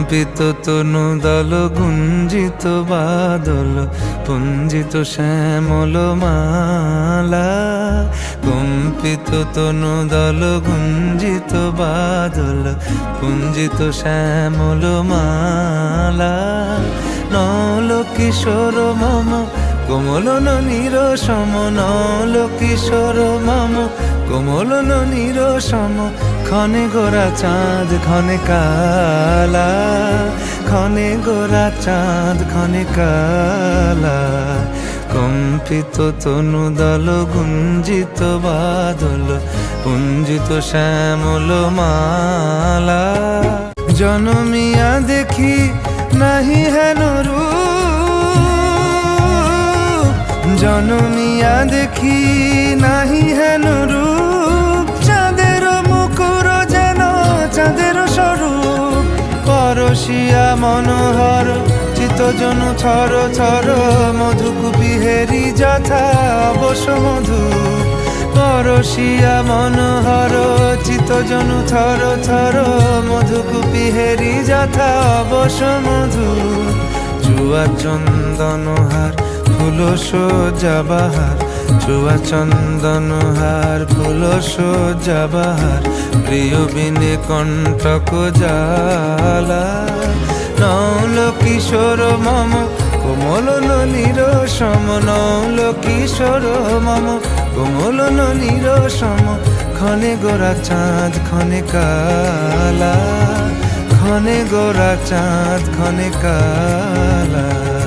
কম্পিত তনু দল, গুঞ্জিত বাদল, পুঞ্জিত শ্যামল মালা। কম্পিত তনু দল, গুঞ্জিত বাদল, পুঞ্জিত শ্যামল মালা। নল কিশোর মম, কোমল নীর সম। নল কিশোর মম, কোমল নীর সম। ক্ষণে গোরা চাঁদ, ক্ষণে কালা। ক্ষণে গোরা চাঁদ, ক্ষণে কালা। কম্পিত তনু দল, গুঞ্জিত বাদল, পুঞ্জিত শ্যামল মালা। জনমিয়া দেখি নাহি হেন রূপ। জনমিয়া দেখি মনোহর চিতজন থর থর মধুকুপি হেরি যথা অবশ মধু। পরশিয়া মনোহর চিতজন থর থর মধুকুপি হেরি যথা অবশ মধু। চুয়া চন্দন হার ফুল সোজা বাহার। চুয়া চন্দন হার ফুল সোজা বাহার। প্রিয় বিনে কণ্টক জালা নৌল কিশোর মম, কোমল নীর সম, নৌল কিশোর মম, কোমল নীর সম ক্ষণে গোরা চাঁদ ক্ষণে কালা ক্ষণে গোরা চাঁদ ক্ষণে কালা।